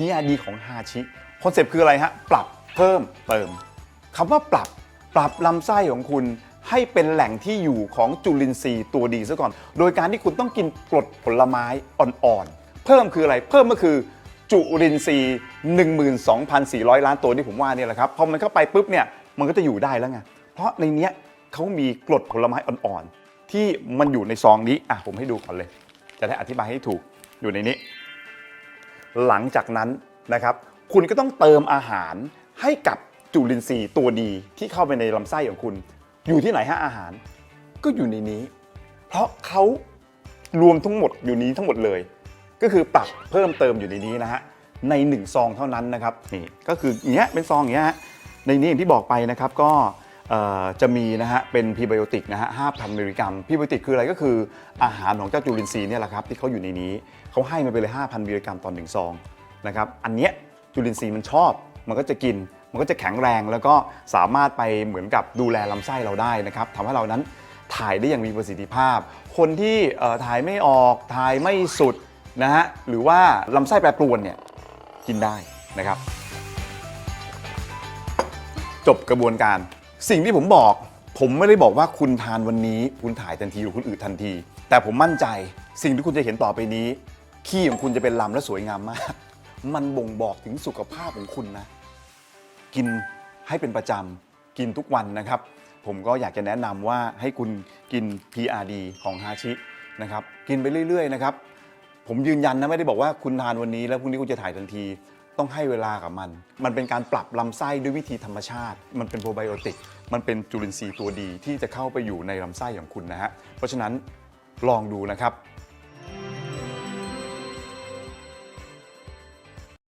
PRD ของฮาชิคอนเซปต์คืออะไรฮะ ปรับเพิ่มเติมคำว่าปรับปรับลำไส้ของคุณให้เป็นแหล่งที่อยู่ของจุลินทรีย์ตัวดีซะก่อน โดยการที่คุณต้องกินกรดผลไม้อ่อนๆ เพิ่มคืออะไร เพิ่มก็คือจุลินทรีย์ 12,400 ล้านตัวที่ผมว่าเนี่ยแหละครับ พอมันเข้าไปปุ๊บเนี่ย มันก็จะอยู่ได้แล้วไง เพราะในเนี้ยเขามีกรดผลไม้อ่อนๆ ที่มันอยู่ในซองนี้ อะผมให้ดูก่อนเลย จะได้อธิบายให้ถูก อยู่ในนี้ หลังจากนั้นนะครับ คุณก็ต้องเติมอาหารให้กับจุลินทรีย์ตัวดีที่เข้าไปในลำไส้ของคุณ อยู่ที่ไหนฮะอาหาร ก็อยู่ในนี้ เพราะเขารวมทั้งหมดอยู่นี้ทั้งหมดเลย ก็คือปรับเพิ่มเติมอยู่ในนี้นะฮะใน1ซองเท่านั้นนะครับนี่ก็คืออย่างเงี้ยเป็นซองอย่างเงี้ยฮะในนี้อย่างที่บอกไปนะครับก็ จะมีนะฮะเป็นพรีไบโอติกนะฮะ5,000มิลลิกรัมพรีไบโอติกคืออะไรก็คืออาหารของเจ้าจุลินทรีย์เนี่ยแหละครับที่เขาอยู่ในนี้เขาให้มาไปเลย 5,000มิลลิกรัมต่อหนึ่งซองนะครับอันเนี้ยจุลินทรีย์มันชอบ มันก็จะกิน มันก็จะแข็งแรงแล้วก็สามารถไปเหมือนกับดูแลลำไส้เราได้นะครับทำให้เรานั้นถ่ายได้อย่างมีประสิทธิภาพ คนที่ถ่ายไม่ออกถ่ายไม่สุดนะฮะหรือว่าลำไส้แปรปรวนเนี่ยกินได้นะครับ จบกระบวนการ สิ่งที่ผมบอก ผมไม่ได้บอกว่าคุณทานวันนี้ คุณถ่ายทันทีหรือคุณอืดทันที แต่ผมมั่นใจสิ่งที่คุณจะเห็นต่อไปนี้ขี้ของคุณจะเป็นลำและสวยงามมาก มันบ่งบอกถึงสุขภาพของคุณนะ กินให้เป็นประจำกินทุกวันนะครับ ผมก็อยากจะแนะนำว่าให้คุณกิน PRD ของฮาชินะครับ กินไปเรื่อย ๆ นะครับ ผมยืนยันนะไม่ได้บอกว่าคุณทานวันนี้แล้วพรุ่งนี้คุณจะถ่ายทันที ต้องให้เวลากับมัน มันเป็นการปรับลำไส้ด้วยวิธีธรรมชาติ มันเป็นโปรไบโอติก มันเป็นจุลินทรีย์ตัวดีที่จะเข้าไปอยู่ในลำไส้ของคุณนะฮะ เพราะฉะนั้นลองดูนะครับ